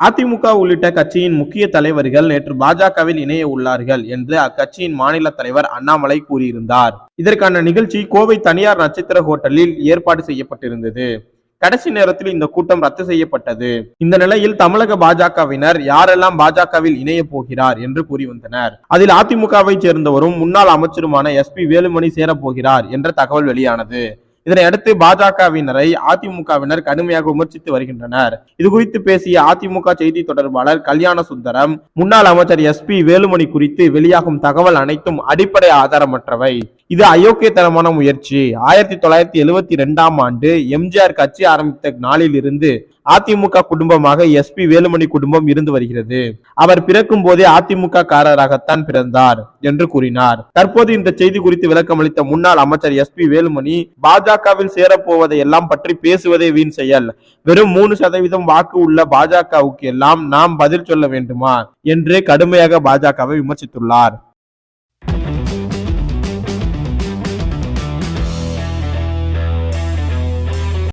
அதிமுக உள்ளிட்ட கட்சியின் முக்கிய தலைவர்கள் நேற்று பாஜகவில் இணைய உள்ளார்கள் என்று அக்கட்சியின் மாநில தலைவர் அண்ணாமலை கூறியிருந்தார். இதற்கான நிகழ்ச்சி கோவை தனியார் நட்சத்திர ஹோட்டலில் ஏற்பாடு செய்யப்பட்டிருந்தது. கடைசி நேரத்தில் இந்த கூட்டம் ரத்து செய்யப்பட்டது. இந்த நிலையில் தமிழக பாஜகவினர் யாரெல்லாம் பாஜகவில் இணைய போகிறார் என்று கூறி வந்தனர். அதில் அதிமுகவை சேர்ந்தவரும் முன்னாள் அமைச்சருமான எஸ் பி வேலுமணி சேரப்போகிறார் என்ற தகவல் வெளியானது. இதனையடுத்து பாஜகவினரை அதிமுகவினர் கடுமையாக விமர்சித்து வருகின்றனர். இது குறித்து பேசிய அதிமுக செய்தி தொடர்பாளர் கல்யாண சுந்தரம் முன்னாள் அமைச்சர் எஸ் பி வேலுமணி குறித்து வெளியாகும் தகவல் அனைத்தும் அடிப்படை ஆதாரமற்றவை. இது அயோக்கியத்தனமான முயற்சி. ஆயிரத்தி தொள்ளாயிரத்தி எழுவத்தி ரெண்டாம் ஆண்டு எம்ஜிஆர் கட்சி ஆரம்பித்த நாளில் இருந்து அதிமுக குடும்பமாக எஸ்பி வேலுமணி குடும்பம் இருந்து வருகிறது. அவர் பிறக்கும் போதே அதிமுக காரராகத்தான் பிறந்தார் என்று கூறினார். தற்போது இந்த செய்தி குறித்து விளக்கமளித்த முன்னாள் அமைச்சர் எஸ் பி வேலுமணி பாஜகவில் சேரப்போவதை எல்லாம் பற்றி பேசுவதே வீண் செயல். வெறும் மூணு சதவீதம் வாக்கு உள்ள பாஜகவுக்கு எல்லாம் நாம் பதில் சொல்ல வேண்டுமா? என்று கடுமையாக பாஜகவை விமர்சித்துள்ளார்.